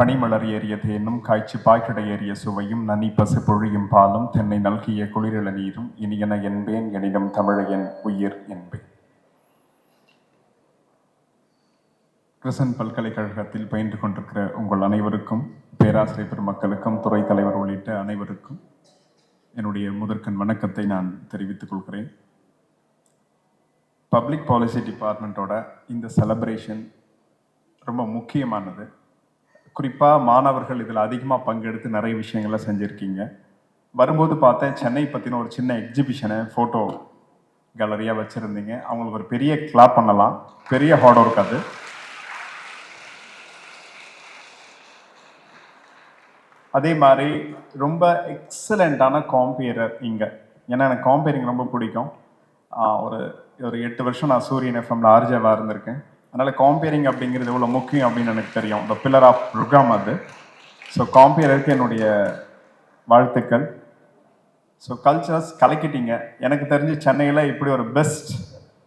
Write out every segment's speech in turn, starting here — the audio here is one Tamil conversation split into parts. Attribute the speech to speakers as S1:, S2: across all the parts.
S1: பனிமலர் ஏறிய தேனும் காய்ச்சி பாய்க்கிட ஏறிய சுவையும் நனி பசு பொழியும் பாலும் தென்னை நல்கிய குளிரிள நீரும் இனியன என்பேன் எனினும் தமிழையன் உயிர் என்பேன். கிருஷ்ணன் பல்கலைக்கழகத்தில் பயின்று கொண்டிருக்கிற உங்கள் அனைவருக்கும் பேராசிரியர் பெருமக்களுக்கும் துறை தலைவர் உள்ளிட்ட அனைவருக்கும் என்னுடைய முதற்கண் வணக்கத்தை நான் தெரிவித்துக் கொள்கிறேன். பப்ளிக் பாலிசி டிபார்ட்மெண்ட்டோட இந்த செலப்ரேஷன் ரொம்ப முக்கியமானது. குறிப்பாக மாணவர்கள் இதில் அதிகமாக பங்கெடுத்து நிறைய விஷயங்களை செஞ்சுருக்கீங்க. வரும்போது பார்த்தேன் சென்னை பற்றின ஒரு சின்ன எக்ஸிபிஷனை ஃபோட்டோ கேலரியாக வச்சுருந்தீங்க. அவங்களுக்கு ஒரு பெரிய கிளாப் பண்ணலாம். பெரிய ஹார்ட் ஒர்க் அது. அதே மாதிரி ரொம்ப எக்ஸலண்ட்டான காம்பேரர் இங்கே. ஏன்னா எனக்கு காம்பேரிங் ரொம்ப பிடிக்கும். ஒரு ஒரு எட்டு வருஷம் நான் சூரியன் எஃப்எம்ல ஆர்ஜேவாக இருந்திருக்கேன். அதனால் காம்பியரிங் அப்படிங்கிறது எவ்வளோ முக்கியம் அப்படின்னு எனக்கு தெரியும். த பில்லர் ஆஃப் ப்ரோக்ராம் அது. ஸோ காம்பியருக்கு என்னுடைய வாழ்த்துக்கள். ஸோ கல்ச்சரஸ் கலக்கிட்டீங்க. எனக்கு தெரிஞ்சு சென்னையில் இப்படி ஒரு பெஸ்ட்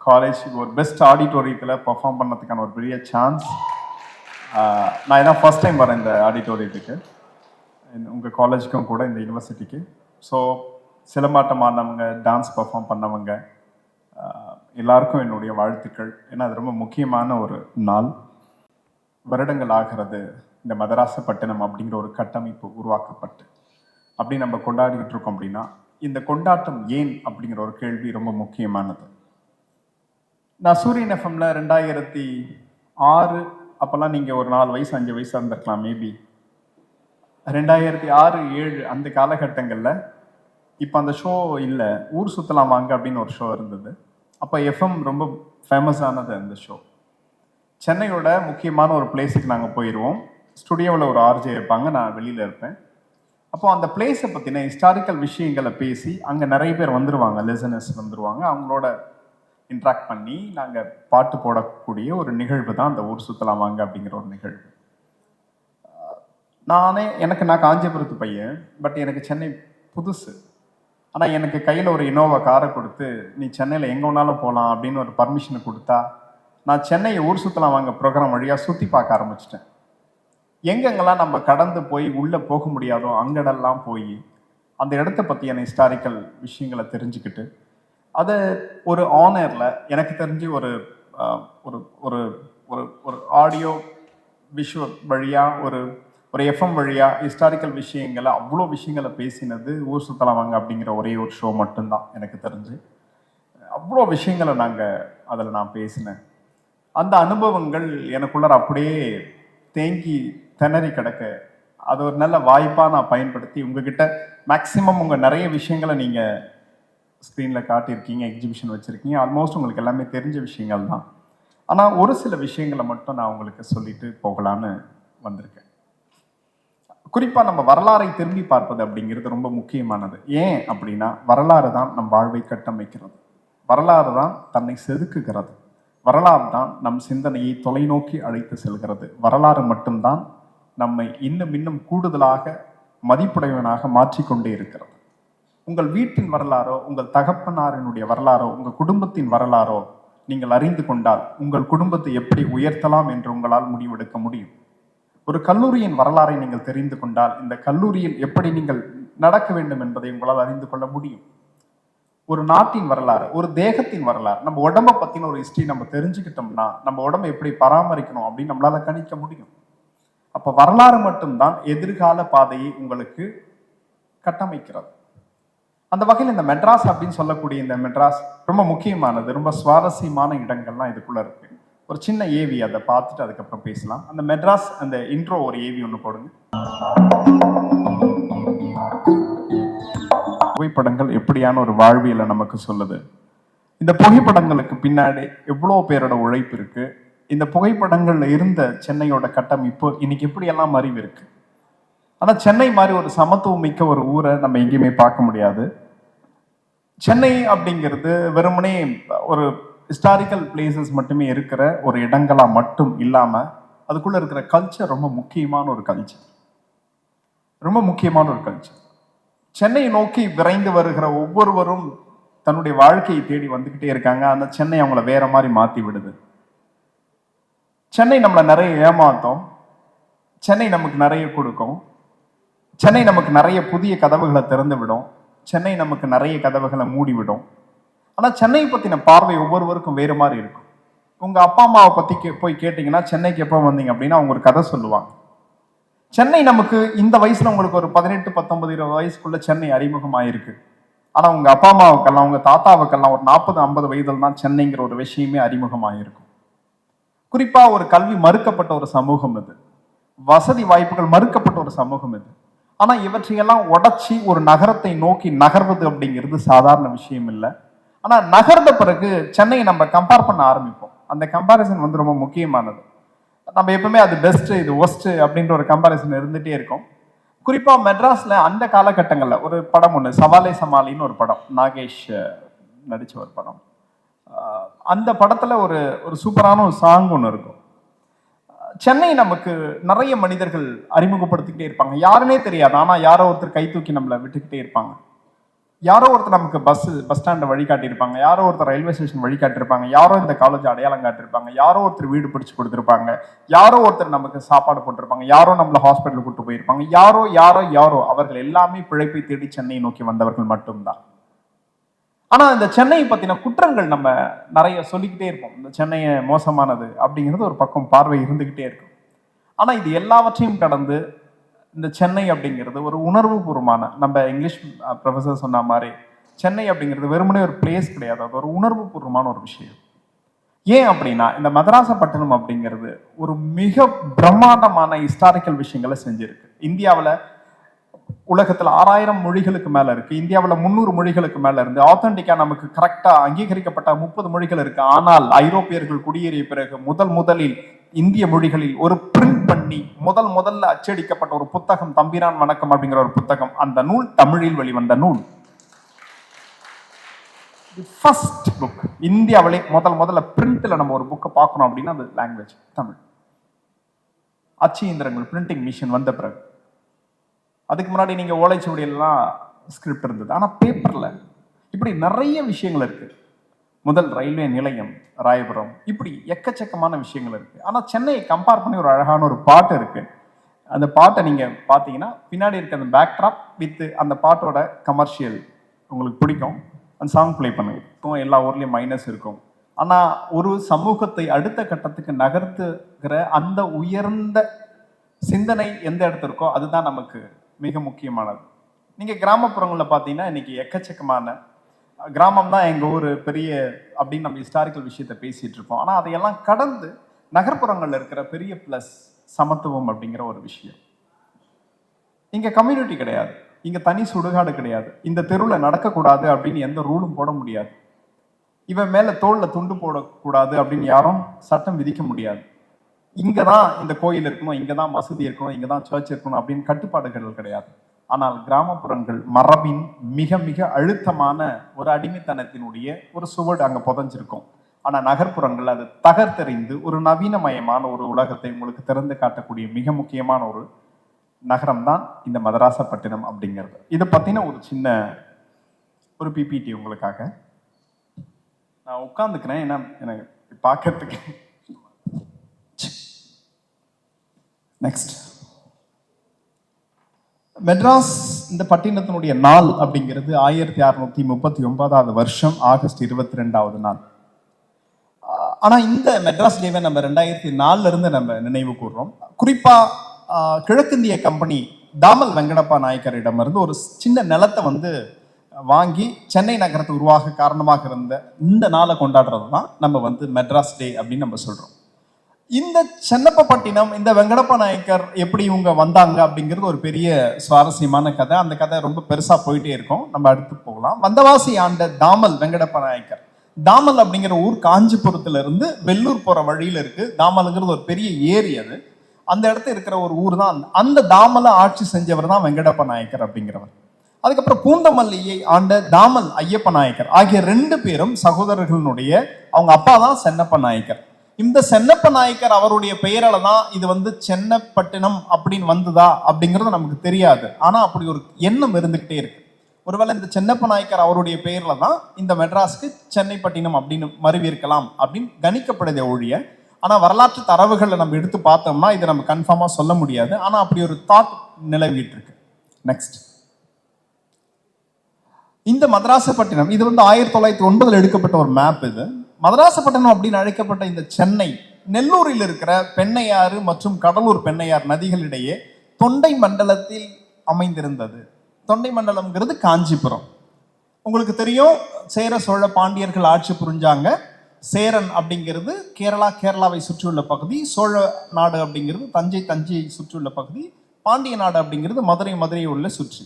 S1: காலேஜ் ஒரு பெஸ்ட் ஆடிட்டோரியத்தில் பர்ஃபார்ம் பண்ணதுக்கான ஒரு பெரிய சான்ஸ் நான் இதான் ஃபஸ்ட் டைம் வரேன் இந்த ஆடிட்டோரியத்துக்கு உங்கள் காலேஜுக்கும் கூட இந்த யூனிவர்சிட்டிக்கு ஸோ சிலம்பாட்டம் ஆடினவங்க டான்ஸ் பர்ஃபார்ம் பண்ணவங்க எல்லாருக்கும் என்னுடைய வாழ்த்துக்கள். ஏன்னா அது ரொம்ப முக்கியமான ஒரு நாள். வருடங்கள் ஆகிறது இந்த மதராசப்பட்டினம் அப்படிங்கிற ஒரு கட்டமைப்பு உருவாக்கப்பட்டு. அப்படி நம்ம கொண்டாடிக்கிட்டு இருக்கோம் அப்படின்னா இந்த கொண்டாட்டம் ஏன் அப்படிங்கிற ஒரு கேள்வி ரொம்ப முக்கியமானது. நான் சூரியன் எஃப்எம்ல ரெண்டாயிரத்தி ஆறு அப்போல்லாம் நீங்கள் ஒரு நாலு வயசு அஞ்சு வயசாக இருந்திருக்கலாம் மேபி ரெண்டாயிரத்தி ஆறு ஏழு அந்த காலகட்டங்களில் இப்போ அந்த ஷோ இல்லை ஊர் சுற்றலாம் வாங்க அப்படின்னு ஒரு ஷோ இருந்தது. அப்போ எஃப்எம் ரொம்ப ஃபேமஸானது அந்த ஷோ சென்னையோட முக்கியமான ஒரு பிளேஸுக்கு நாங்கள் போயிடுவோம் ஸ்டுடியோவில் ஒரு ஆர்ஜே இருப்பாங்க நான் வெளியில் இருப்பேன். அப்போ அந்த பிளேஸை பற்றின ஹிஸ்டாரிக்கல் விஷயங்களை பேசி அங்கே நிறைய பேர் வந்துருவாங்க லிசனர்ஸ் வந்துருவாங்க. அவங்களோட இன்ட்ராக்ட் பண்ணி நாங்கள் பாட்டு போடக்கூடிய ஒரு நிகழ்வு தான் அந்த ஊர் சுற்றலாம் வாங்க அப்படிங்கிற ஒரு நிகழ்வு. நானே எனக்கு நான் காஞ்சிபுரத்து பையன் பட் எனக்கு சென்னை புதுசு. ஆனால் எனக்கு கையில் ஒரு இனோவா காரை கொடுத்து நீ சென்னையில் எங்கே வேணாலும் போகலாம் அப்படின்னு ஒரு பர்மிஷனை கொடுத்தா நான் சென்னையை ஊர் சுற்றலாம் வாங்க ப்ரோக்ராம் வழியாக சுற்றி பார்க்க ஆரம்பிச்சிட்டேன். எங்கெங்கெல்லாம் நம்ம கடந்து போய் உள்ளே போக முடியாதோ அங்கடெல்லாம் போய் அந்த இடத்த பற்றியான ஹிஸ்டாரிக்கல் விஷயங்களை தெரிஞ்சுக்கிட்டு அதை ஒரு ஆனரில் எனக்கு தெரிஞ்சு ஒரு ஒரு ஒரு ஒரு ஒரு ஆடியோ விஷுவல் வழியாக ஒரு ஒரு எஃப்எம் வழியாக ஹிஸ்டாரிக்கல் விஷயங்களை அவ்வளோ விஷயங்களை பேசினது ஊர் சுத்தலாம் வாங்க அப்படிங்கிற ஒரே ஒரு ஷோ மட்டும்தான் எனக்கு தெரிஞ்சு. அவ்வளோ விஷயங்களை நாங்கள் அதில் நான் பேசினேன். அந்த அனுபவங்கள் எனக்குள்ளார அப்படியே தேங்கி திணறி கிடக்க அது ஒரு நல்ல வாய்ப்பாக நான் பயன்படுத்தி உங்ககிட்ட மேக்ஸிமம் உங்கள் நிறைய விஷயங்களை நீங்கள் ஸ்க்ரீனில் காட்டியிருக்கீங்க எக்ஸிபிஷன் வச்சுருக்கீங்க. ஆல்மோஸ்ட் உங்களுக்கு எல்லாமே தெரிஞ்ச விஷயங்கள் தான் ஆனால் ஒரு சில விஷயங்களை மட்டும் நான் உங்களுக்கு சொல்லிட்டு போகலான்னு வந்திருக்கேன். குறிப்பாக நம்ம வரலாறை திரும்பி பார்ப்பது அப்படிங்கிறது ரொம்ப முக்கியமானது. ஏன் அப்படின்னா வரலாறு தான் நம் வாழ்வை கட்டமைக்கிறது. வரலாறு தான் தன்னை செதுக்குகிறது. வரலாறு தான் நம் சிந்தனையை தொலைநோக்கி அழைத்து செல்கிறது. வரலாறு மட்டும்தான் நம்மை இன்னும் இன்னும் கூடுதலாக மதிப்புடையவனாக மாற்றிக்கொண்டே இருக்கிறது. உங்கள் வீட்டின் வரலாறோ உங்கள் தகப்பனாரினுடைய வரலாறோ உங்கள் குடும்பத்தின் வரலாறோ நீங்கள் அறிந்து கொண்டால் உங்கள் குடும்பத்தை எப்படி உயர்த்தலாம் என்று உங்களால் முடிவெடுக்க முடியும். ஒரு கல்லூரியின் வரலாறை நீங்கள் தெரிந்து கொண்டால் இந்த கல்லூரியில் எப்படி நீங்கள் நடக்க வேண்டும் என்பதை உங்களால் அறிந்து கொள்ள முடியும். ஒரு நாட்டின் வரலாறு ஒரு தேகத்தின் வரலாறு நம்ம உடம்பை பற்றின ஒரு ஹிஸ்ட்ரி நம்ம தெரிஞ்சுக்கிட்டோம்னா நம்ம உடம்பை எப்படி பராமரிக்கணும் அப்படின்னு நம்மளால கணிக்க முடியும். அப்போ வரலாறு மட்டும்தான் எதிர்கால பாதையை உங்களுக்கு கட்டமைக்கிறது. அந்த வகையில் இந்த மெட்ராஸ் அப்படின்னு சொல்லக்கூடிய இந்த மெட்ராஸ் ரொம்ப முக்கியமானது ரொம்ப சுவாரஸ்யமான இடங்கள்லாம் இதுக்குள்ள இருக்கு. ஒரு சின்ன ஏவி அதை பார்த்துட்டு அதுக்கப்புறம் பேசலாம். அந்த மெட்ராஸ் அந்த இன்ட்ரோ ஒரு ஏவி ஒன்று போடுங்க. புகைப்படங்கள் எப்படியான ஒரு வாழ்வியலை நமக்கு சொல்லுது? இந்த புகைப்படங்களுக்கு பின்னாடி எவ்வளோ பேரோட உழைப்பு இருக்கு? இந்த புகைப்படங்கள்ல இருந்த சென்னையோட கட்டமைப்பு இன்னைக்கு எப்படியெல்லாம் அறிவு இருக்கு? ஆனால் சென்னை மாதிரி ஒரு சமத்துவம் மிக்க ஒரு ஊரை நம்ம எங்கேயுமே பார்க்க முடியாது. சென்னை அப்படிங்கிறது வெறுமனே ஒரு ஹிஸ்டாரிக்கல் பிளேசஸ் மட்டுமே இருக்கிற ஒரு இடங்களாக மட்டும் இல்லாமல் அதுக்குள்ளே இருக்கிற கல்ச்சர் ரொம்ப முக்கியமான ஒரு கல்ச்சர் ரொம்ப முக்கியமான ஒரு கல்ச்சர் சென்னையை நோக்கி விரைந்து வருகிற ஒவ்வொருவரும் தன்னுடைய வாழ்க்கையை தேடி வந்துக்கிட்டே இருக்காங்க. அந்த சென்னை அவங்கள வேற மாதிரி மாற்றி விடுது. சென்னை நம்மளை நிறைய ஏமாத்தோம். சென்னை நமக்கு நிறைய கொடுக்கும். சென்னை நமக்கு நிறைய புதிய கதவுகளை திறந்து விடும். சென்னை நமக்கு நிறைய கதவுகளை மூடி ஆனால் சென்னையை பற்றின பார்வை ஒவ்வொருவருக்கும் வேறு மாதிரி இருக்கும். உங்கள் அப்பா அம்மாவை பற்றி கே- போய் கேட்டிங்கன்னா சென்னைக்கு எப்போ வந்தீங்க? அப்படின்னா அவங்க ஒரு கதை சொல்லுவாங்க. சென்னை நமக்கு இந்த வயசில் உங்களுக்கு ஒரு பதினெட்டு பத்தொன்பது இருபது வயசுக்குள்ளே சென்னை அறிமுகமாயிருக்கு. ஆனால் உங்கள் அப்பா அம்மாவுக்கெல்லாம் உங்கள் தாத்தாவுக்கெல்லாம் ஒரு நாற்பது ஐம்பது வயதில் தான் சென்னைங்கிற ஒரு விஷயமே அறிமுகமாயிருக்கும். குறிப்பாக ஒரு கல்வி மறுக்கப்பட்ட ஒரு சமூகம் இது. வசதி வாய்ப்புகள் மறுக்கப்பட்ட ஒரு சமூகம் இது. ஆனால் இவற்றையெல்லாம் உடச்சி ஒரு நகரத்தை நோக்கி நகர்வது அப்படிங்கிறது சாதாரண விஷயம் இல்லை. ஆனால் நகர்ந்த பிறகு சென்னையை நம்ம கம்பேர் பண்ண ஆரம்பிப்போம். அந்த கம்பாரிசன் வந்து ரொம்ப முக்கியமானது. நம்ம எப்பவுமே அது பெஸ்ட்டு இது ஒஸ்ட்டு அப்படின்ற ஒரு கம்பாரிசன் இருந்துகிட்டே இருக்கும். குறிப்பாக மெட்ராஸில் அந்த காலகட்டங்களில் ஒரு படம் ஒன்று சவாலே சமாளின்னு ஒரு படம் நாகேஷ் நடித்த ஒரு படம். அந்த படத்தில் ஒரு ஒரு சூப்பரான ஒரு சாங் ஒன்று இருக்கும். சென்னை நமக்கு நிறைய மனிதர்கள் அறிமுகப்படுத்திக்கிட்டே இருப்பாங்க. யாருன்னே தெரியாது. ஆனால் யாரோ ஒருத்தர் கை தூக்கி நம்மளை விட்டுக்கிட்டே இருப்பாங்க. யாரோ ஒருத்தர் நமக்கு பஸ் பஸ் ஸ்டாண்டை வழி காட்டியிருப்பாங்க. யாரோ ஒருத்தர் ரயில்வே ஸ்டேஷன் வழி காட்டியிருப்பாங்க. யாரோ இந்த காலேஜ் அடையாளம் காட்டியிருப்பாங்க. யாரோ ஒருத்தர் வீடு பிடிச்சி கொடுத்துருப்பாங்க. யாரோ ஒருத்தர் நமக்கு சாப்பாடு போட்டிருப்பாங்க. யாரோ நம்மளை ஹாஸ்பிட்டலுக்கு கூட்டு போயிருப்பாங்க. யாரோ யாரோ யாரோ அவர்கள் எல்லாமே பிழைப்பை தேடி சென்னை நோக்கி வந்தவர்கள் மட்டும்தான். ஆனால் இந்த சென்னையை பற்றின குற்றங்கள் நம்ம நிறைய சொல்லிக்கிட்டே இருப்போம். இந்த சென்னையை மோசமானது அப்படிங்கிறது ஒரு பக்கம் பார்வை இருந்துக்கிட்டே இருக்கும். ஆனால் இது எல்லாவற்றையும் கடந்து இந்த சென்னை அப்படிங்கிறது ஒரு உணர்வுபூர்வமான நம்ம இங்கிலீஷ் ப்ரொஃபசர் சொன்ன மாதிரி சென்னை அப்படிங்கிறது வெறுமனே ஒரு பிளேஸ் கிடையாது. அது ஒரு உணர்வுபூர்வமான ஒரு விஷயம். ஏன் அப்படின்னா இந்த மதராசப்பட்டினம் அப்படிங்கிறது ஒரு மிக பிரம்மாண்டமான ஹிஸ்டாரிக்கல் விஷயங்களை செஞ்சிருக்கு. இந்தியாவில் உலகத்தில் ஆறாயிரம் மொழிகளுக்கு மேலே இருக்கு. இந்தியாவில் முந்நூறு மொழிகளுக்கு மேலே இருந்து ஆத்தென்டிக்கா நமக்கு கரெக்டாக அங்கீகரிக்கப்பட்ட முப்பது மொழிகள் இருக்கு. ஆனால் ஐரோப்பியர்கள் குடியேறிய பிறகு முதல் முதலில் இந்திய மொழிகளில் ஒரு பிரிண்ட் பண்ணி முதல் முதல்ல அச்சடிக்கப்பட்ட ஒரு புத்தகம் தம்பிரான் வணக்கம் அப்படிங்கிற ஒரு புத்தகம் அந்த நூல் தமிழில் வெளிவந்த நூல். ஃபர்ஸ்ட் புக் இந்தியாவிலே முதல் முதல்ல பிரிண்ட்ல நம்ம ஒரு புக்கை பார்க்கணும் அப்படின்னா அது லாங்குவேஜ் தமிழ். அச்சு இயந்திரங்கள் பிரிண்டிங் மிஷின் வந்த பிறகு. அதுக்கு முன்னாடி நீங்கள் ஓலைச்சுவடியெல்லாம் ஸ்கிரிப்ட் இருந்தது. ஆனால் பேப்பரில் இப்படி நிறைய விஷயங்கள் இருக்குது முதல் ரயில்வே நிலையம் ராயபுரம் இப்படி எக்கச்சக்கமான விஷயங்கள் இருக்குது ஆனால் சென்னையை கம்பேர் பண்ணி ஒரு அழகான ஒரு பாட்டு இருக்குது அந்த பாட்டை நீங்கள் பார்த்தீங்கன்னா பின்னாடி இருக்க அந்த பேக்ட்ராப் வித் அந்த பாட்டோட கமர்ஷியல் உங்களுக்கு பிடிக்கும். அந்த சாங் ப்ளே பண்ணுவோம் எல்லா ஊர்லேயும் மைனஸ் இருக்கும். ஆனால் ஒரு சமூகத்தை அடுத்த கட்டத்துக்கு நகர்த்துகிற அந்த உயர்ந்த சிந்தனை எந்த இடத்துல இருக்கோ அதுதான் நமக்கு மிக முக்கியமானது. நீங்கள் கிராமப்புறங்களில் பார்த்தீங்கன்னா இன்னைக்கு எக்கச்சக்கமான கிராமம் தான் எங்கள் ஊர் பெரிய அப்படின்னு நம்ம ஹிஸ்டாரிக்கல் விஷயத்தை பேசிகிட்டு இருப்போம். ஆனால் அதையெல்லாம் கடந்து நகர்ப்புறங்களில் இருக்கிற பெரிய ப்ளஸ் சமத்துவம் அப்படிங்கிற ஒரு விஷயம். இங்கே கம்யூனிட்டி கிடையாது. இங்கே தனி சுடுகாடு கிடையாது. இந்த தெருவில் நடக்கக்கூடாது அப்படின்னு எந்த ரூலும் போட முடியாது. இவன் மேலே தோளில் துண்டு போடக்கூடாது அப்படின்னு யாரும் சட்டம் விதிக்க முடியாது. இங்கே தான் இந்த கோயில் இருக்கணும் இங்கே தான் மசூதி இருக்கணும் இங்கே தான் சர்ச் இருக்கணும் அப்படின்னு கட்டுப்பாடுகள் கிடையாது. ஆனால் கிராமப்புறங்கள் மரபின் மிக மிக அழுத்தமான ஒரு அடிமைத்தனத்தினுடைய ஒரு சுவடு அங்க புதைஞ்சிருக்கும். ஆனா நகர்ப்புறங்கள் அது தகர்த்தெறிந்து ஒரு நவீனமயமான ஒரு உலகத்தை உங்களுக்கு திறந்து காட்டக்கூடிய மிக முக்கியமான ஒரு நகரம் தான் இந்த மதராசப்பட்டினம் அப்படிங்கிறது. இதை பத்தின ஒரு சின்ன ஒரு பிபிடி உங்களுக்காக. நான் உட்காந்துக்கிறேன் ஏன்னா எனக்கு பார்க்கறதுக்கு நெக்ஸ்ட் மெட்ராஸ் இந்த பட்டினத்தினுடைய நாள் அப்படிங்கிறது ஆயிரத்தி அறுநூத்தி முப்பத்தி ஒன்பதாவது வருஷம் ஆகஸ்ட் இருபத்தி ரெண்டாவது நாள். ஆனால் இந்த மெட்ராஸ் டேவை நம்ம ரெண்டாயிரத்தி நாலுலேருந்து நம்ம நினைவு கூறுறோம் குறிப்பாக கிழக்கிந்திய கம்பெனி தாமல் வெங்கடப்பா நாயக்கரிடமிருந்து ஒரு சின்ன நிலத்தை வந்து வாங்கி சென்னை நகரத்தை உருவாக காரணமாக இருந்த இந்த நாளை கொண்டாடுறது தான் நம்ம வந்து மெட்ராஸ் டே அப்படின்னு நம்ம சொல்கிறோம் இந்த சென்னப்பப்பட்டினம் இந்த வெங்கடப்ப நாயக்கர் எப்படி இவங்க வந்தாங்க அப்படிங்கிறது ஒரு பெரிய சுவாரஸ்யமான கதை. அந்த கதை ரொம்ப பெருசா போயிட்டே இருக்கும். நம்ம அடுத்து போகலாம். வந்தவாசி ஆண்ட தாமல் வெங்கடப்ப நாயக்கர். தாமல் அப்படிங்கிற ஊர் காஞ்சிபுரத்துல இருந்து வெள்ளூர் போற வழியில இருக்கு. தாமலுங்கிறது ஒரு பெரிய ஏரி அது. அந்த இடத்துல இருக்கிற ஒரு ஊர் தான். அந்த- அந்த தாமலை ஆட்சி செஞ்சவர் தான் வெங்கடப்ப நாயக்கர் அப்படிங்கிறவர். அதுக்கப்புறம் பூந்தமல்லியை ஆண்ட தாமல் ஐயப்ப நாயக்கர். ஆகிய ரெண்டு பேரும் சகோதரர்களுடைய அவங்க அப்பா தான் சென்னப்ப நாயக்கர். இந்த சென்னப்ப நாயக்கர் அவருடைய பெயரால தான் இது வந்து சென்னப்பட்டினம் அப்படின்னு வந்ததா அப்படிங்கிறது நமக்கு தெரியாது. ஆனால் அப்படி ஒரு எண்ணம் இருந்துக்கிட்டே இருக்கு. ஒருவேளை இந்த சென்னப்ப நாயக்கர் அவருடைய பெயரில் தான் இந்த மெட்ராஸ்க்கு சென்னைப்பட்டினம் அப்படின்னு மருவி இருக்கலாம் அப்படின்னு கணிக்கப்படுதே ஒழிய ஆனால் வரலாற்று தரவுகளை நம்ம எடுத்து பார்த்தோம்னா இதை நம்ம கன்ஃபார்மாக சொல்ல முடியாது. ஆனால் அப்படி ஒரு தாட் நிலவிட்டு இருக்கு. நெக்ஸ்ட் இந்த மதராசப்பட்டினம் இது வந்து ஆயிரத்தி தொள்ளாயிரத்தி ஒன்பதில் எடுக்கப்பட்ட ஒரு மேப் இது. மதராசப்பட்டினம் அப்படின்னு அழைக்கப்பட்ட இந்த சென்னை நெல்லூரில் இருக்கிற பெண்ணையாறு மற்றும் கடலூர் பெண்ணையார் நதிகளிடையே தொண்டை மண்டலத்தில் அமைந்திருந்தது. தொண்டை மண்டலம்ங்கிறது காஞ்சிபுரம். உங்களுக்கு தெரியும் சேர சோழ பாண்டியர்கள் ஆட்சி புரிஞ்சாங்க. சேரன் அப்படிங்கிறது கேரளா கேரளாவை சுற்றியுள்ள பகுதி சோழ நாடு அப்படிங்கிறது தஞ்சை தஞ்சையை சுற்றியுள்ள பகுதி பாண்டிய நாடு அப்படிங்கிறது மதுரை மதுரையை உள்ள சுற்றி.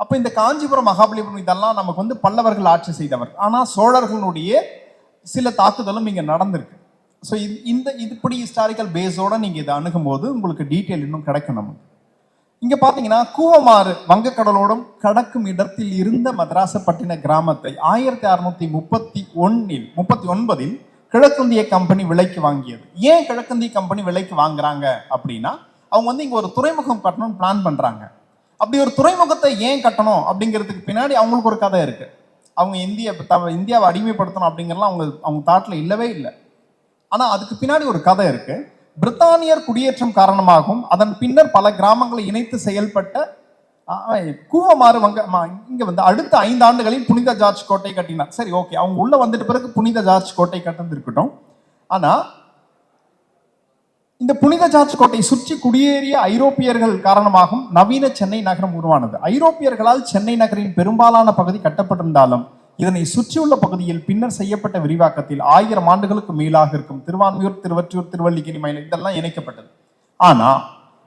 S1: அப்போ இந்த காஞ்சிபுரம் மகாபலிபுரம் இதெல்லாம் நமக்கு வந்து பல்லவர்கள் ஆட்சி செய்தவர். ஆனால் சோழர்களுடைய சில தாக்குதலும் இங்கே நடந்திருக்கு. ஸோ இது இந்த இது இப்படி ஹிஸ்டாரிக்கல் பேஸோட நீங்கள் இதை அணுகும்போது உங்களுக்கு டீட்டெயில் இன்னும் கிடைக்கும் நமக்கு. இங்கே பார்த்தீங்கன்னா கூவமாறு வங்கக்கடலோடும் கடக்கும் இடத்தில் இருந்த மதராசப்பட்டின கிராமத்தை ஆயிரத்தி அறுநூத்தி முப்பத்தி ஒன்னில் முப்பத்தி ஒன்பதில் கிழக்கிந்திய கம்பெனி விலைக்கு வாங்கியது. ஏன் கிழக்கிந்திய கம்பெனி விலைக்கு வாங்குறாங்க அப்படின்னா அவங்க வந்து இங்கே ஒரு துறைமுகம் கட்டணும்னு பிளான் பண்ணுறாங்க அப்படி ஒரு துறைமுகத்தை ஏன் கட்டணும் அப்படிங்கிறதுக்கு பின்னாடி அவங்களுக்கு ஒரு கதை இருக்குது அவங்க இந்திய த- இந்தியாவை அடிமைப்படுத்தணும் அப்படிங்கிறலாம் அவங்க அவங்க தாட்டில் இல்லவே இல்லை. ஆனால் அதுக்கு பின்னாடி ஒரு கதை இருக்கு. பிரித்தானியர் குடியேற்றம் காரணமாகவும் அதன் பின்னர் பல கிராமங்களை இணைத்து செயல்பட்ட கூவமாறு வங்க இங்கே வந்து அடுத்த ஐந்து ஆண்டுகளில் புனித ஜார்ஜ் கோட்டை கட்டினார். சரி ஓகே. அவங்க உள்ளே வந்துட்ட பிறகு புனித ஜார்ஜ் கோட்டை கட்டது இருக்கட்டும். ஆனால் இந்த புனித ஜார்ஜ் கோட்டை சுற்றி குடியேறிய ஐரோப்பியர்கள் காரணமாகவும் நவீன சென்னை நகரம் உருவானது. ஐரோப்பியர்களால் சென்னை நகரின் பெரும்பாலான பகுதி கட்டப்பட்டிருந்தாலும் இதனை சுற்றியுள்ள பகுதியில் பின்னர் செய்யப்பட்ட விரிவாக்கத்தில் ஆயிரம் ஆண்டுகளுக்கு மேலாக இருக்கும் திருவான்மியூர் திருவற்றூர் திருவல்லிக்கேணி மயிலம் இதெல்லாம் இணைக்கப்பட்டது. ஆனா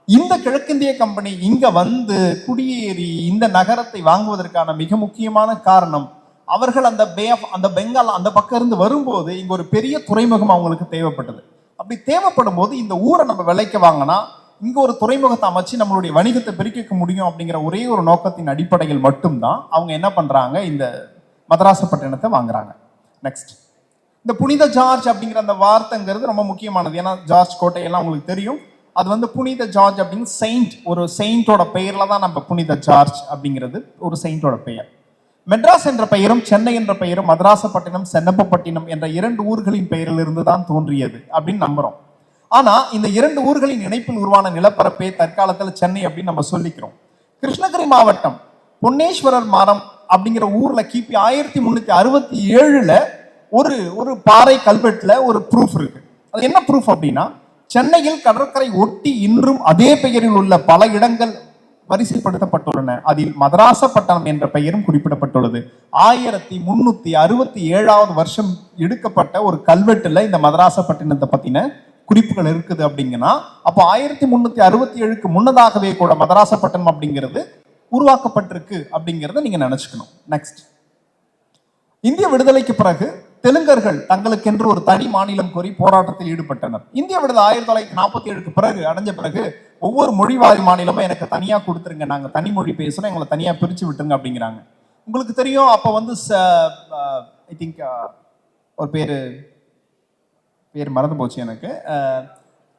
S1: இந்த கிழக்கிந்திய கம்பெனி இங்க வந்து குடியேறி இந்த நகரத்தை வாங்குவதற்கான மிக முக்கியமான காரணம் அவர்கள் அந்த பே ஆஃப் அந்த பெங்கால் அந்த பக்கம் இருந்து வரும்போது இங்க ஒரு பெரிய துறைமுகம் அவங்களுக்கு தேவைப்பட்டது. அப்படி தேவைப்படும் போது இந்த ஊரை நம்ம விலைக்கு வாங்கினா இங்கே ஒரு துறைமுகத்தை அமைச்சு நம்மளுடைய வணிகத்தை பெருக்கிக்க முடியும் அப்படிங்கிற ஒரே ஒரு நோக்கத்தின் அடிப்படையில் மட்டும்தான் அவங்க என்ன பண்ணுறாங்க இந்த மதராசப்பட்டினத்தை வாங்குறாங்க. நெக்ஸ்ட் இந்த புனித ஜார்ஜ் அப்படிங்கிற அந்த வார்த்தைங்கிறது ரொம்ப முக்கியமானது. ஏன்னா ஜார்ஜ் கோட்டையெல்லாம் உங்களுக்கு தெரியும். அது வந்து புனித ஜார்ஜ் அப்படின்னு செயின்ட் ஒரு செயின்ட்டோட பெயரில் தான் நம்ம புனித ஜார்ஜ் அப்படிங்கிறது ஒரு செயின்ட்டோட பெயர். மெட்ராஸ் என்ற பெயரும் சென்னை என்ற பெயரும் மதராசப்பட்டினம் சென்னப்பப்பட்டினம் என்ற இரண்டு ஊர்களின் பெயரிலிருந்து தான் தோன்றியது அப்படின்னு நம்புறோம். ஆனா இந்த இரண்டு ஊர்களின் இணைப்பில் உருவான நிலப்பரப்பே தற்காலத்தில் சென்னை அப்படின்னு நம்ம சொல்லிக்கிறோம். கிருஷ்ணகிரி மாவட்டம் பொன்னேஸ்வரர் மரம் அப்படிங்கிற ஊர்ல கிபி ஆயிரத்தி முன்னூத்தி அறுபத்தி ஏழுல ஒரு ஒரு பாறை கல்வெட்டுல ஒரு ப்ரூஃப் இருக்கு. அது என்ன ப்ரூஃப் அப்படின்னா சென்னையில் கடற்கரை ஒட்டி இன்றும் அதே பெயரில் உள்ள பல இடங்கள் வரிசைப்படுத்தப்பட்டுள்ளன அதில் மதராசப்பட்டினம் என்ற பெயரும் குறிப்பிடப்பட்டுள்ளது. ஆயிரத்தி முன்னூத்தி அறுபத்தி ஏழாவது வருஷம் எடுக்கப்பட்ட ஒரு கல்வெட்டுல இந்த மதராசப்பட்டினத்தை பத்தின குறிப்புகள் இருக்குது அப்படிங்கன்னா அப்போ ஆயிரத்தி முன்னூத்தி அறுபத்தி ஏழுக்கு முன்னதாகவே கூட மதராசப்பட்டினம் அப்படிங்கிறது உருவாக்கப்பட்டிருக்கு அப்படிங்கிறத நீங்க நினைச்சுக்கணும். நெக்ஸ்ட் இந்திய விடுதலைக்கு பிறகு தெலுங்கர்கள் தங்களுக்கென்று ஒரு தனி மாநிலம் கோரி போராட்டத்தில் ஈடுபட்டனர். இந்திய விடுதலை ஆயிரத்தி தொள்ளாயிரத்தி நாற்பத்தி ஏழுக்கு பிறகு அடைஞ்ச பிறகு ஒவ்வொரு மொழிவாரி மாநிலமும் எனக்கு தனியாக கொடுத்துருங்க நாங்கள் தனி மொழி பேசுகிறோம் எங்களை தனியாக பிரித்து விட்டுருங்க அப்படிங்கிறாங்க. உங்களுக்கு தெரியும் அப்போ வந்து ஐ திங்க் ஒரு பேர் பேர் மறந்து போச்சு எனக்கு.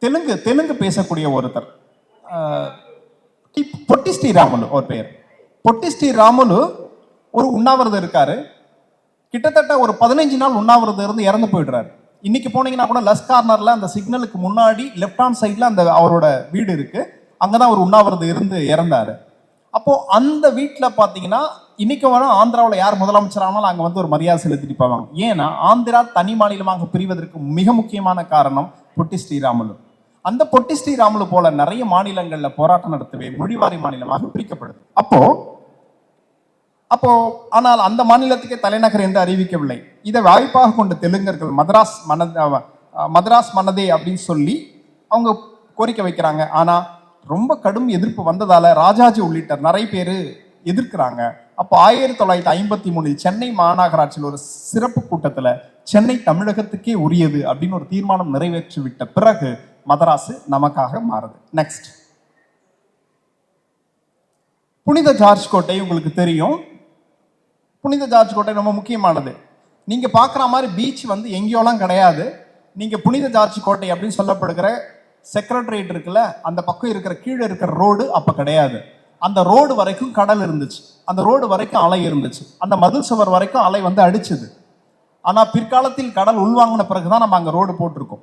S1: தெலுங்கு தெலுங்கு பேசக்கூடிய ஒருத்தர் பொட்டி ஸ்ரீராமுலு ஒரு பேர். பொட்டி ஸ்ரீராமுலு ஒரு உண்ணாவிரதம் இருக்காரு. கிட்டத்தட்ட ஒரு பதினஞ்சு நாள் உண்ணாவிரதம் இருந்து இறந்து போயிடுறாரு. இன்னைக்கு போனீங்கன்னா கூட லஸ் கார்னர்ல அந்த சிக்னலுக்கு முன்னாடி லெஃப்ட் ஹேண்ட் சைட்ல அந்த அவரோட வீடு இருக்கு. அங்கதான் அவர் உண்ணாவிரதம் இருந்து இறந்தாரு. அப்போ அந்த வீட்டில் பார்த்தீங்கன்னா இன்னைக்கு வர ஆந்திராவில் யார் முதலமைச்சர் ஆனாலும் அங்கே வந்து ஒரு மரியாதை செலுத்திட்டு போவாங்க. ஏன்னா ஆந்திரா தனி மாநிலமாக பிரிவதற்கு மிக முக்கியமான காரணம் பொட்டி ஸ்ரீராமுலு. அந்த பொட்டி ஸ்ரீராமுலு போல நிறைய மாநிலங்களில் போராட்டம் நடத்தவே மொழிவாரி மாநிலமாக பிரிக்கப்படுது. அப்போ அப்போ ஆனால் அந்த மாநிலத்துக்கே தலைநகர் என்று அறிவிக்கவில்லை. இதை வாய்ப்பாக கொண்ட தெலுங்கர்கள் மதராஸ் மனத மதராஸ் மனதே அப்படின்னு சொல்லி அவங்க கோரிக்கை வைக்கிறாங்க. ஆனால் ரொம்ப கடும் எதிர்ப்பு வந்ததால் ராஜாஜி உள்ளிட்ட நிறைய பேர் எதிர்க்கிறாங்க. அப்போ ஆயிரத்தி தொள்ளாயிரத்தி ஐம்பத்தி மூணில் சென்னை மாநகராட்சியில் ஒரு சிறப்பு கூட்டத்தில் சென்னை தமிழகத்துக்கே உரியது அப்படின்னு ஒரு தீர்மானம் நிறைவேற்றி விட்ட பிறகு மதராசு நமக்காக மாறுது. நெக்ஸ்ட் புனித ஜார்ஜ் கோட்டை உங்களுக்கு தெரியும். புனித ஜார்ஜ் கோட்டை ரொம்ப முக்கியமானது. நீங்கள் பார்க்குற மாதிரி பீச் வந்து எங்கேயோலாம் கிடையாது. நீங்கள் புனித ஜார்ஜ் கோட்டை அப்படின்னு சொல்லப்படுகிற செக்ரட்டரியேட் இருக்குல்ல அந்த பக்கம் இருக்கிற கீழே இருக்கிற ரோடு அப்போ கிடையாது. அந்த ரோடு வரைக்கும் கடல் இருந்துச்சு. அந்த ரோடு வரைக்கும் அலை இருந்துச்சு. அந்த மதில் சுவர் வரைக்கும் அலை வந்து அடிச்சுது. ஆனால் பிற்காலத்தில் கடல் உள்வாங்கின பிறகு தான் நம்ம அங்கே ரோடு போட்டிருக்கோம்.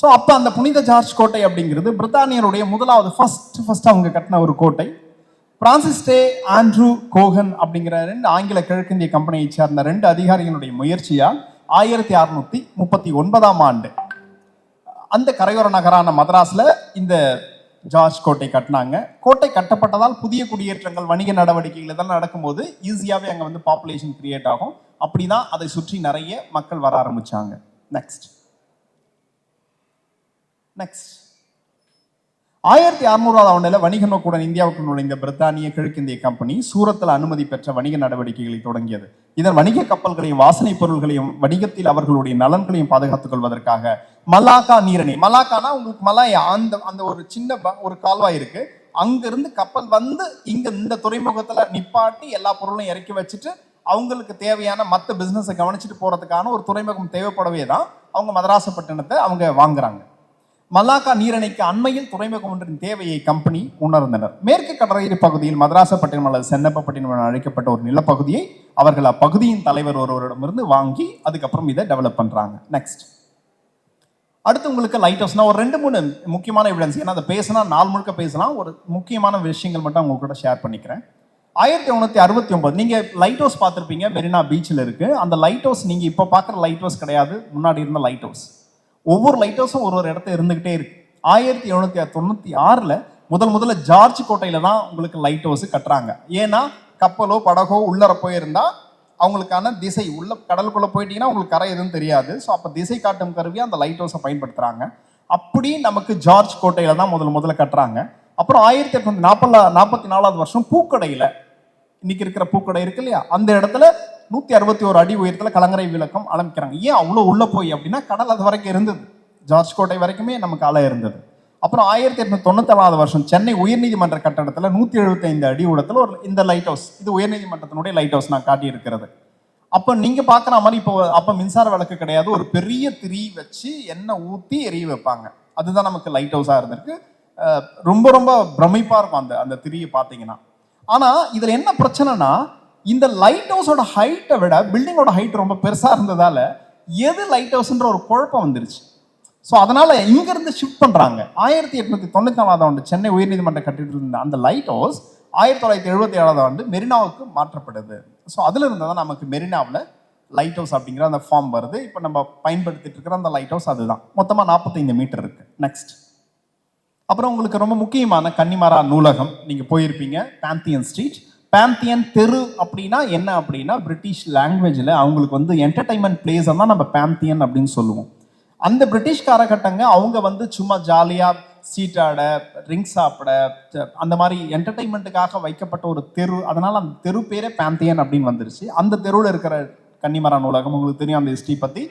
S1: ஸோ அப்போ அந்த புனித ஜார்ஜ் கோட்டை அப்படிங்கிறது பிரித்தானியருடைய முதலாவது ஃபர்ஸ்ட் ஃபஸ்ட்டு அவங்க கட்டின ஒரு கோட்டை. பிரான்சிஸ் டே ஆண்ட்ரூ கோகன் அப்படிங்கிற ரெண்டு ஆங்கில கிழக்கிந்திய கம்பெனியை சேர்ந்த ரெண்டு அதிகாரிகளுடைய முயற்சியால் ஆயிரத்தி அறுநூத்தி முப்பத்தி ஒன்பதாம் ஆண்டு. அந்த கரையோர நகரான மதராஸில் இந்த ஜார்ஜ் கோட்டை கட்டினாங்க. கோட்டை கட்டப்பட்டதால் புதிய குடியேற்றங்கள் வணிக நடவடிக்கைகள் இதெல்லாம் நடக்கும்போது ஈஸியாகவே அங்கே வந்து பாப்புலேஷன் கிரியேட் ஆகும். அப்படிதான் அதை சுற்றி நிறைய மக்கள் வர ஆரம்பிச்சாங்க. நெக்ஸ்ட் நெக்ஸ்ட் ஆயிரத்தி அறுநூறாவது ஆண்டில் வணிக நோக்குடன் இந்தியாவுக்கு நுழைந்த பிரித்தானிய கிழக்கிந்திய கம்பெனி சூரத்தில் அனுமதி பெற்ற வணிக நடவடிக்கைகளை தொடங்கியது. இதன் வணிக கப்பல்களையும் வாசனை பொருள்களையும் வணிகத்தில் அவர்களுடைய நலன்களையும் பாதுகாத்துக் கொள்வதற்காக மலாக்கா நீரணி. மலாக்கானா உங்களுக்கு மலாயா? அந்த அந்த ஒரு சின்ன ப- ஒரு கால்வாய் இருக்கு. அங்கிருந்து கப்பல் வந்து இங்க இந்த துறைமுகத்துல நிப்பாட்டி எல்லா பொருளையும் இறக்கி வச்சுட்டு அவங்களுக்கு தேவையான மற்ற பிசினஸை கவனிச்சுட்டு போறதுக்கான ஒரு துறைமுகம் தேவைப்படவே தான் அவங்க மதராசப்பட்டினத்தை அவங்க வாங்குறாங்க. மலாக்கா நீரணைக்கு அண்மையில் துறைமுகம் ஒன்றின் தேவையை கம்பெனி உணர்ந்தனர். மேற்கு கடற்கரை பகுதியில் மதராசப்பட்டினம் அல்லது சென்னப்பட்டினம் என அழைக்கப்பட்ட ஒரு நிலப்பகுதியை அவர்கள் அப்பகுதியின் தலைவர் ஒருவரிடமிருந்து வாங்கி அதுக்கப்புறம் இதை டெவலப் பண்றாங்க. நெக்ஸ்ட் அடுத்து உங்களுக்கு லைட் ஹவுஸ்னா ஒரு ரெண்டு மூணு முக்கியமான எவிடன்ஸ் ஏன்னா அதை பேசினா நாள் முழுக்க பேசலாம். ஒரு முக்கியமான விஷயங்கள் மட்டும் அவங்க கூட ஷேர் பண்ணிக்கிறேன். ஆயிரத்தி தொண்ணூற்றி அறுபத்தி ஒன்பது. நீங்கள் லைட் ஹவுஸ் பார்த்துருப்பீங்க. மெரினா பீச்சில் இருக்குது அந்த லைட் ஹவுஸ் நீங்கள் இப்போ பார்க்குற லைட் ஹவுஸ் கிடையாது. முன்னாடி இருந்த லைட் ஹவுஸ் ஒவ்வொரு லைட் ஹவுஸும் ஒரு ஒரு இடத்த இருந்துகிட்டே இருக்கு. ஆயிரத்தி எழுநூத்தி தொண்ணூற்றி ஆறில் முதல் முதல்ல ஜார்ஜ் கோட்டையில தான் உங்களுக்கு லைட் ஹவுஸ் கட்டுறாங்க. ஏன்னா கப்பலோ படகோ உள்ளர போயிருந்தா அவங்களுக்கான திசை உள்ள கடலுக்குள்ள போயிட்டீங்கன்னா உங்களுக்கு கரை எதுவும் தெரியாது. ஸோ அப்போ திசை காட்டும் கருவி அந்த லைட் ஹவுஸை பயன்படுத்துறாங்க. அப்படி நமக்கு ஜார்ஜ் கோட்டையில தான் முதல் முதல்ல கட்டுறாங்க. அப்புறம் ஆயிரத்தி எட்நூத்தி நாற்பது நாற்பத்தி நாலாவது வருஷம் பூக்கடையில இன்னைக்கு இருக்கிற பூக்கடை இருக்கு இல்லையா? அந்த இடத்துல நூத்தி அறுபத்தி ஒரு அடி உயரத்துல கலங்கரை விளக்கம் அலமிக்கிறாங்க ஏன் அவ்வளோ உள்ள போய் அப்படின்னா கடல் அது வரைக்கும் இருந்தது. ஜார்ஜ் கோட்டை வரைக்குமே நமக்கு அலை இருந்தது. அப்புறம் ஆயிரத்தி எட்நூத்தி தொண்ணூத்தி வருஷம் சென்னை உயர்நீதிமன்ற கட்டடத்துல நூத்தி எழுபத்தி ஐந்து அடி உயரத்துல ஒரு இந்த லைட் ஹவுஸ் இது உயர்நீதிமன்றத்தினுடைய லைட் ஹவுஸ் நான் காட்டியிருக்கிறது. அப்போ நீங்கள் நீங்க பாக்குற மாதிரி இப்போ அப்போ மின்சார விளக்கு கிடையாது. ஒரு பெரிய திரி வச்சு எண்ணெய் ஊற்றி எரிய வைப்பாங்க. அதுதான் நமக்கு லைட் ஹவுஸாக இருந்திருக்கு. ரொம்ப ரொம்ப பிரமிப்பாக இருக்கும் அந்த அந்த திரியை பார்த்தீங்கன்னா. ஆனால் இதில் என்ன பிரச்சனைனா இந்த லைட் ஹவுஸோட ஹைட்டை விட பில்டிங்கோட ஹைட் ரொம்ப பெருசாக இருந்ததால் எது லைட் ஹவுஸ்ன்ற ஒரு குழப்பம் வந்துருச்சு. ஸோ அதனால் இங்கேருந்து ஷிஃப்ட் பண்ணுறாங்க ஆயிரத்தி எட்நூத்தி தொண்ணூற்றி நாலாவது ஆண்டு சென்னை உயர்நீதிமன்ற கட்டிட்டு இருந்த அந்த லைட் ஹவுஸ் ஆயிரத்தி தொள்ளாயிரத்தி எழுபத்தி ஏழாவது ஆண்டு மெரினாவுக்கு மாற்றப்படுது ஸோ அதில் இருந்தால் தான் நமக்கு மெரினாவில் லைட் ஹவுஸ் அப்படிங்கிற அந்த ஃபார்ம் வருது. இப்போ நம்ம பயன்படுத்திட்டு இருக்கிற அந்த லைட் ஹவுஸ் அதுதான். மொத்தமாக நாற்பத்தைந்து மீட்டர் இருக்குது நெக்ஸ்ட் அப்புறம் உங்களுக்கு ரொம்ப முக்கியமான கன்னிமரா நூலகம். நீங்கள் போயிருப்பீங்க பேந்தியன் ஸ்ட்ரீட் பேந்தியன் தெரு அப்படின்னா என்ன அப்படின்னா பிரிட்டிஷ் லாங்குவேஜில் அவங்களுக்கு வந்து என்டர்டைன்மெண்ட் பிளேஸ் தான் நம்ம பேந்தியன் அப்படின்னு சொல்லுவோம். அந்த பிரிட்டிஷ் காரகட்டங்க அவங்க வந்து சும்மா ஜாலியாக சீட்டாட ட்ரிங்க் சாப்பிட அந்த மாதிரி என்டர்டைன்மெண்ட்டுக்காக வைக்கப்பட்ட ஒரு தெரு. அதனால் அந்த தெரு பேரே பேந்தியன் அப்படின்னு வந்துருச்சு. அந்த தெருவில் இருக்கிற கன்னிமரா நூலகம் உங்களுக்கு தெரியும் அந்த ஹிஸ்ட்ரி பற்றி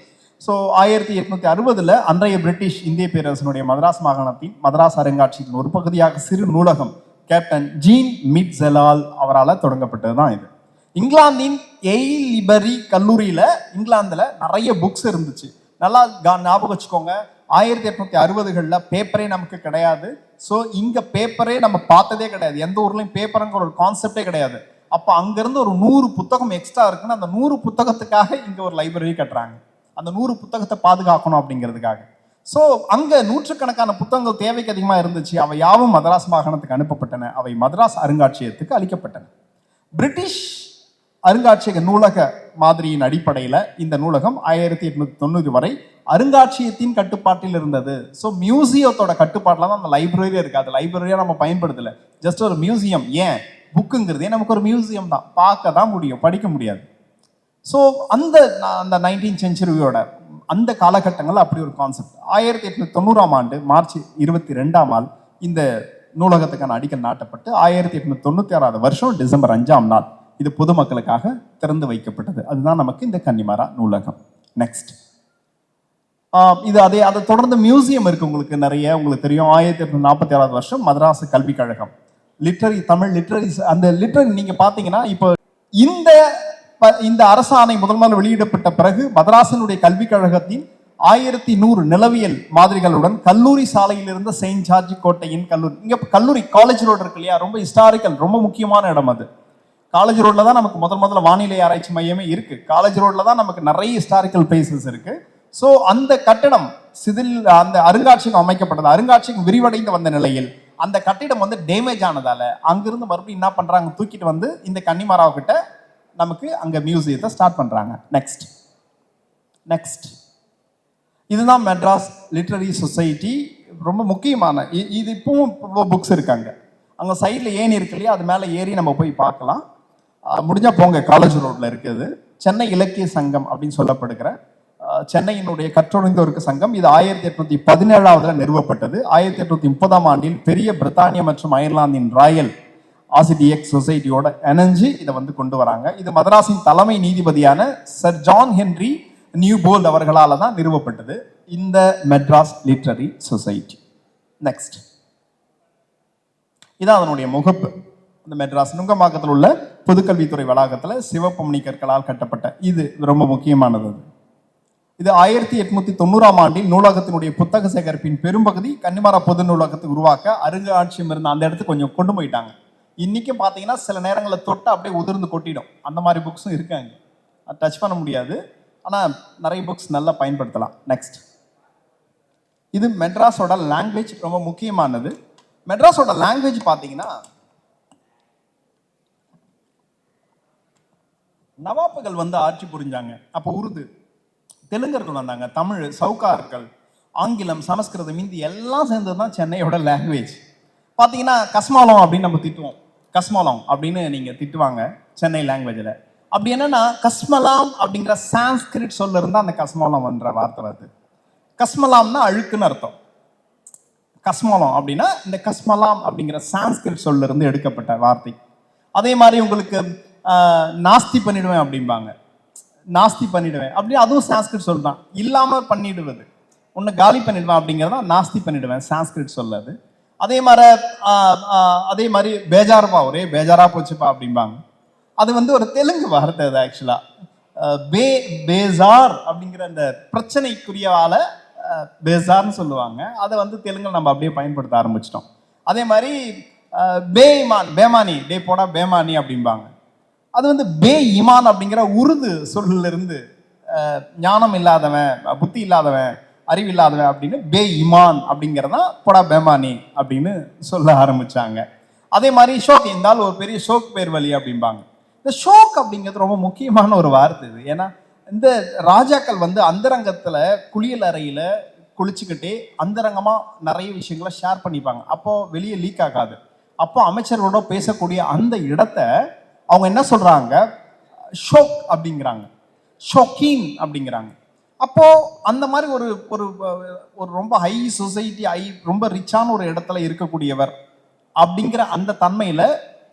S1: ஸோ ஆயிரத்தி எட்நூத்தி அறுபதுல அன்றைய பிரிட்டிஷ் இந்திய பேரரசனுடைய மதராஸ் மாகாணத்தின் மதராஸ் அருங்காட்சியின் ஒரு பகுதியாக சிறு நூலகம் கேப்டன் ஜீன் மிட் ஜெலால் அவரால் தொடங்கப்பட்டது தான் இது. இங்கிலாந்தின் எய் லிபரி கல்லூரியில இங்கிலாந்துல நிறைய புக்ஸ் இருந்துச்சு. நல்லா கா- ஞாபகம் வச்சுக்கோங்க. ஆயிரத்தி எட்நூத்தி அறுபதுகளில் பேப்பரே நமக்கு கிடையாது. ஸோ இங்க பேப்பரே நம்ம பார்த்ததே கிடையாது. எந்த ஊர்லயும் பேப்பருங்கிற ஒரு கான்செப்டே கிடையாது. அப்போ அங்கிருந்து ஒரு நூறு புத்தகம் எக்ஸ்ட்ரா இருக்குன்னு அந்த நூறு புத்தகத்துக்காக இங்க ஒரு லைப்ரரி கட்டுறாங்க. அந்த நூறு புத்தகத்தை பாதுகாக்கணும் அப்படிங்கிறதுக்காக. ஸோ அங்கே நூற்றுக்கணக்கான புத்தகங்கள் தேவைக்கு அதிகமாக இருந்துச்சு. அவை யாவும் மதராஸ் மாகாணத்துக்கு அனுப்பப்பட்டன. அவை மதராஸ் அருங்காட்சியகத்துக்கு அளிக்கப்பட்டன. பிரிட்டிஷ் அருங்காட்சியக நூலக மாதிரியின் அடிப்படையில் இந்த நூலகம் ஆயிரத்தி எட்நூத்தி தொண்ணூறு வரை அருங்காட்சியகத்தின் கட்டுப்பாட்டில் இருந்தது. ஸோ மியூசியத்தோட கட்டுப்பாட்டில் தான் அந்த லைப்ரரியே இருக்குது அது லைப்ரரியாக நம்ம பயன்படுத்தலை. ஜஸ்ட் ஒரு மியூசியம் ஏன்? புக்குங்கிறதே நமக்கு ஒரு மியூசியம் தான். பார்க்க தான் முடியும். படிக்க முடியாது. ஸோ அந்த அந்த நைன்டீன் செஞ்சுரியோட அந்த காலகட்டங்கள் அப்படி ஒரு கான்செப்ட் ஆயிரத்தி எட்நூத்தி தொண்ணூறாம் ஆண்டு மார்ச் இருபத்தி ரெண்டாம் நாள் இந்த நூலகத்துக்கான அடிக்கல் நாட்டப்பட்டு ஆயிரத்தி எட்நூத்தி தொண்ணூத்தி ஆறாவது வருஷம் டிசம்பர் அஞ்சாம் நாள் இது பொதுமக்களுக்காக திறந்து வைக்கப்பட்டது. அதுதான் நமக்கு இந்த கன்னிமரா நூலகம். நெக்ஸ்ட் இது அதே அதை தொடர்ந்து மியூசியம் இருக்கு உங்களுக்கு நிறைய உங்களுக்கு தெரியும். ஆயிரத்தி எட்நூத்தி நாற்பத்தி ஆறாவது வருஷம் மதராசு கல்விக் கழகம் லிட்ரரி தமிழ் லிட்ரரி அந்த லிட்ரரி நீங்க பாத்தீங்கன்னா இப்போ இந்த இந்த அரசாணை முதல் முதல் வெளியிடப்பட்ட பிறகு மதராசனுடைய கல்விக் கழகத்தின் ஆயிரத்தி நூறு நிலவியல் மாதிரிகளுடன் கல்லூரி சாலையில் இருந்த செயின்ட் ஜார்ஜ் கோட்டையின் கல்லூரி இங்கே கல்லூரி காலேஜ் ரோடு இருக்கு இல்லையா? ரொம்ப ஹிஸ்டாரிக்கல் ரொம்ப முக்கியமான இடம் அது. காலேஜ் ரோட்ல தான் நமக்கு முதல் முதல்ல வானிலை ஆராய்ச்சி மையமே இருக்கு. காலேஜ் ரோட்ல தான் நமக்கு நிறைய ஹிஸ்டாரிக்கல் பிளேசஸ் இருக்கு. ஸோ அந்த கட்டடம் சிதில் அந்த அருங்காட்சியகம் அமைக்கப்பட்டது. அருங்காட்சியகம் விரிவடைந்து வந்த நிலையில் அந்த கட்டிடம் வந்து டேமேஜ் ஆனதால அங்கிருந்து மறுபடியும் என்ன பண்றாங்க? தூக்கிட்டு வந்து இந்த கன்னிமராவ் கிட்ட நமக்கு அங்கே மியூசியத்தை ஸ்டார்ட் பண்ணுறாங்க நெக்ஸ்ட் நெக்ஸ்ட் இதுதான் மெட்ராஸ் லிட்ரரி சொசைட்டி ரொம்ப முக்கியமான இது இப்பவும் புக்ஸ் இருக்காங்க. அங்கே சைடில் ஏணி இருக்கு இல்லையா? அது மேலே ஏறி நம்ம போய் பார்க்கலாம். முடிஞ்சால் போங்க காலேஜ் ரோட்டில் இருக்குது. சென்னை இலக்கிய சங்கம் அப்படின்னு சொல்லப்படுகிற சென்னையினுடைய கற்றொழிந்தோருக்கு சங்கம். இது ஆயிரத்தி எட்நூத்தி பதினேழாவதுல நிறுவப்பட்டது. ஆயிரத்தி எட்நூத்தி முப்பதாம் ஆண்டில் பெரிய பிரித்தானிய மற்றும் அயர்லாந்தின் ராயல் ஆசிடிஎக் சொசைட்டியோட இணைஞ்சு இதை வந்து கொண்டு வராங்க. இது மதராஸின் தலைமை நீதிபதியான சர் ஜான் ஹென்றி நியூபோல்ட் அவர்களால் தான் நிறுவப்பட்டது. இந்த மெட்ராஸ் லிட்ரரி சொசைட்டி. நெக்ஸ்ட் இதான் அதனுடைய முகப்பு. இந்த மெட்ராஸ் நுங்கம்பாக்கத்தில் உள்ள பொதுக்கல்வித்துறை வளாகத்தில் சிவப்பு மணிக்கற்களால் கட்டப்பட்ட இது ரொம்ப முக்கியமானது இது ஆயிரத்தி எட்நூத்தி தொண்ணூறாம் ஆண்டில் நூலகத்தினுடைய புத்தக சேகரிப்பின் பெரும்பகுதி கன்னிமாரா பொது நூலகத்தை உருவாக்க அருங்காட்சியம் இருந்த அந்த இடத்துக்கு கொஞ்சம் கொண்டு போயிட்டாங்க. இன்னைக்கும் பார்த்தீங்கன்னா சில நேரங்களில் தொட்டு அப்படியே உதிர்ந்து கொட்டிடும். அந்த மாதிரி புக்ஸும் இருக்காங்க. டச் பண்ண முடியாது. ஆனால் நிறைய புக்ஸ் நல்லா பயன்படுத்தலாம். நெக்ஸ்ட் இது மெட்ராஸோட லாங்குவேஜ் ரொம்ப முக்கியமானது. மெட்ராஸோட லாங்குவேஜ் பார்த்தீங்கன்னா நவாப்புகள் வந்து ஆட்சி புரிஞ்சாங்க. அப்போ உருது. தெலுங்கர்கள் வந்தாங்க. தமிழ் சவுக்கார்கள் ஆங்கிலம் சமஸ்கிருதம் இந்தி எல்லாம் சேர்ந்தது தான் சென்னையோட லாங்குவேஜ் பார்த்தீங்கன்னா கஸ்மாலம் அப்படின்னு நம்ம திட்டுவோம். கஸ்மலம் அப்படின்னு நீங்கள் திட்டுவாங்க சென்னை லாங்குவேஜில் அப்படி என்னன்னா கஸ்மலாம் அப்படிங்கிற சான்ஸ்கிரிட் சொல்ல இருந்தால் அந்த கஸ்மலம் என்ற வார்த்தை வருது கஸ்மலாம்னா அழுக்குன்னு அர்த்தம். கஸ்மலம் அப்படின்னா இந்த கஸ்மலாம் அப்படிங்கிற சான்ஸ்கிரிட் சொல்ல இருந்து எடுக்கப்பட்ட வார்த்தை. அதே மாதிரி உங்களுக்கு நாஸ்தி பண்ணிடுவேன் அப்படிம்பாங்க. நாஸ்தி பண்ணிடுவேன். அப்படி அதுவும் சான்ஸ்கிரிட் சொல் தான் இல்லாமல் பண்ணிடுவது. ஒன்று காலி பண்ணிடுவேன் அப்படிங்கிறதா நாஸ்தி பண்ணிடுவேன் சான்ஸ்கிரிட் சொல்லாது அதே மாதிரி அதே மாதிரி பேஜார்ப்பா ஒரே பேஜாரா போச்சுப்பா அப்படிம்பாங்க. அது வந்து ஒரு தெலுங்கு வார்த்தை அது ஆக்சுவலா பே பேசார் அப்படிங்கிற அந்த பிரச்சனைக்குரியவால பேசார்னு சொல்லுவாங்க. அதை வந்து தெலுங்கில் நம்ம அப்படியே பயன்படுத்த ஆரம்பிச்சிட்டோம். அதே மாதிரி அஹ், பே இமான் பேமானி டே போடா பேமானி அப்படிம்பாங்க. அது வந்து பே இமான் அப்படிங்கிற உருது சொல்லிருந்து ஞானம் இல்லாதவன் புத்தி இல்லாதவன் அறிவில்லாதவன் அப்படின்னு பே இமான் அப்படிங்கிறதா பொடா பேமானி அப்படின்னு சொல்ல ஆரம்பிச்சாங்க. அதே மாதிரி ஷோக் இருந்தால் ஒரு பெரிய ஷோக் பேர் வழி அப்படிம்பாங்க. இந்த ஷோக் அப்படிங்கிறது ரொம்ப முக்கியமான ஒரு வார்த்தை இது. ஏன்னா இந்த ராஜாக்கள் வந்து அந்தரங்கத்தில் குளியல் அறையில் குளிச்சுக்கிட்டே அந்தரங்கமாக நிறைய விஷயங்களை ஷேர் பண்ணிப்பாங்க. அப்போது வெளியே லீக் ஆகாது. அப்போ அமைச்சர்களோட பேசக்கூடிய அந்த இடத்த அவங்க என்ன சொல்கிறாங்க ஷோக் அப்படிங்கிறாங்க. ஷோக்கீன் அப்படிங்கிறாங்க. அப்போது அந்த மாதிரி ஒரு ஒரு ஒரு ரொம்ப ஹை சொசைட்டி ஹை ரொம்ப ரிச்சான ஒரு இடத்துல இருக்கக்கூடியவர் அப்படிங்கிற அந்த தன்மையில்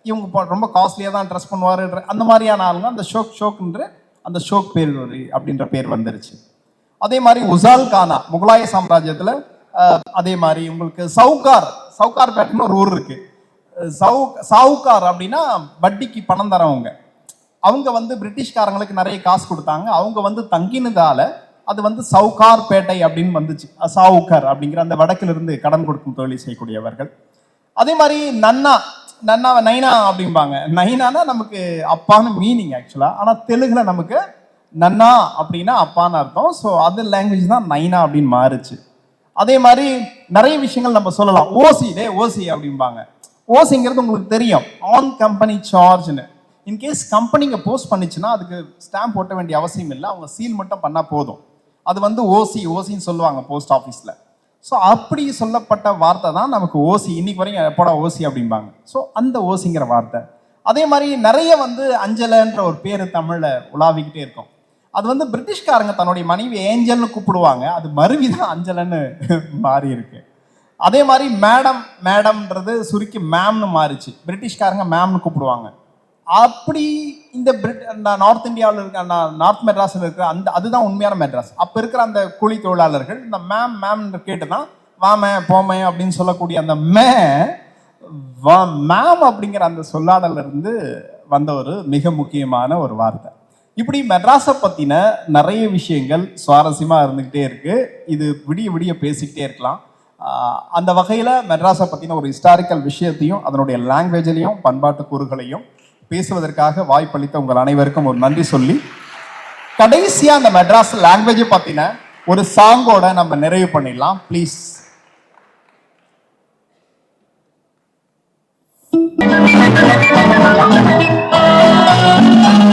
S1: இவங்க ரொம்ப காஸ்ட்லியாக தான் ட்ரெஸ் பண்ணுவாருன்ற அந்த மாதிரியான ஆளுங்க அந்த ஷோக் ஷோக்ன்ற அந்த ஷோக் பேர் அப்படின்ற பேர் வந்துருச்சு. அதே மாதிரி உசால் கானா முகலாய சாம்ராஜ்யத்தில் அதே மாதிரி உங்களுக்கு சவுகார் சவுகார் பேட்னு ஒரு ஊர் இருக்கு. சவு சாவுகார் அப்படின்னா வட்டிக்கு பணம் தரவங்க. அவங்க வந்து பிரிட்டிஷ்காரங்களுக்கு நிறைய காசு கொடுத்தாங்க. அவங்க வந்து தங்கினதால அது வந்து சவுகார் பேட்டை அப்படின்னு வந்துச்சு. அஹ், அப்படிங்கிற அந்த வடக்கிலிருந்து கடன் கொடுக்கும் தொழில் செய்யக்கூடியவர்கள். அதே மாதிரி நன்னா நன்னா நைனா அப்படிம்பாங்க. நைனானா நமக்கு அப்பான்னு மீனிங் ஆக்சுவலாக ஆனால் தெலுங்குல நமக்கு நன்னா அப்படின்னா அப்பான்னு அர்த்தம். ஸோ அது லாங்குவேஜ் தான் நைனா அப்படின்னு மாறுச்சு. அதே மாதிரி நிறைய விஷயங்கள் நம்ம சொல்லலாம். ஓசி டே ஓசி அப்படிம்பாங்க. ஓசிங்கிறது உங்களுக்கு தெரியும். ஆன் கம்பெனி சார்ஜ்னு இன்கேஸ் கம்பெனிங்க போஸ்ட் பண்ணிச்சுன்னா அதுக்கு ஸ்டாம்ப் ஒட்ட வேண்டிய அவசியம் இல்லை. அவங்க சீல் மட்டும் பண்ணால் போதும். அது வந்து ஓசி ஓசின்னு சொல்லுவாங்க போஸ்ட் ஆஃபீஸில். ஸோ அப்படி சொல்லப்பட்ட வார்த்தை தான் நமக்கு ஓசி. இன்னைக்கு வரைக்கும் எப்படா ஓசி அப்படிம்பாங்க. ஸோ அந்த ஓசிங்கிற வார்த்தை. அதே மாதிரி நிறைய வந்து அஞ்சலைன்ற ஒரு பேர் தமிழில் உலாவிக்கிட்டே இருக்கும். அது வந்து பிரிட்டிஷ்காரங்க தன்னுடைய மனைவி ஏஞ்சல்னு கூப்பிடுவாங்க. அது மருவி தான் அஞ்சலன்னு மாறி இருக்கு. அதே மாதிரி மேடம் மேடம்ன்றது சுருக்கி மேம்னு மாறிச்சு. பிரிட்டிஷ்காரங்க மேம்னு கூப்பிடுவாங்க. அப்படி இந்த பிரிட் நார்த் இந்தியாவில் இருக்க நார்த் மெட்ராஸில் இருக்கிற அந்த அதுதான் உண்மையான மெட்ராஸ். அப்போ இருக்கிற அந்த கூலி தொழிலாளர்கள் இந்த மேம் மேம் கேட்டு தான் வாமே போமே அப்படின்னு சொல்லக்கூடிய அந்த மே மேம் அப்படிங்கிற அந்த சொல்லாடலிருந்து வந்த ஒரு மிக முக்கியமான ஒரு வார்த்தை. இப்படி மெட்ராஸை பற்றின நிறைய விஷயங்கள் சுவாரஸ்யமாக இருந்துக்கிட்டே இருக்குது இது விடிய விடிய பேசிக்கிட்டே இருக்கலாம். அந்த வகையில் மெட்ராஸை பற்றின ஒரு ஹிஸ்டாரிக்கல் விஷயத்தையும் அதனுடைய லாங்குவேஜ்லையும் பண்பாட்டு கூறுகளையும் பேசுவதற்காக வாய்ப்பளித்த உங்கள் அனைவருக்கும் ஒரு நன்றி சொல்லி கடைசியா அந்த மெட்ராஸ் லாங்குவேஜ் பத்தின ஒரு சாங்கோட நம்ம நிறைவு பண்ணிடலாம் ப்ளீஸ் Thank you.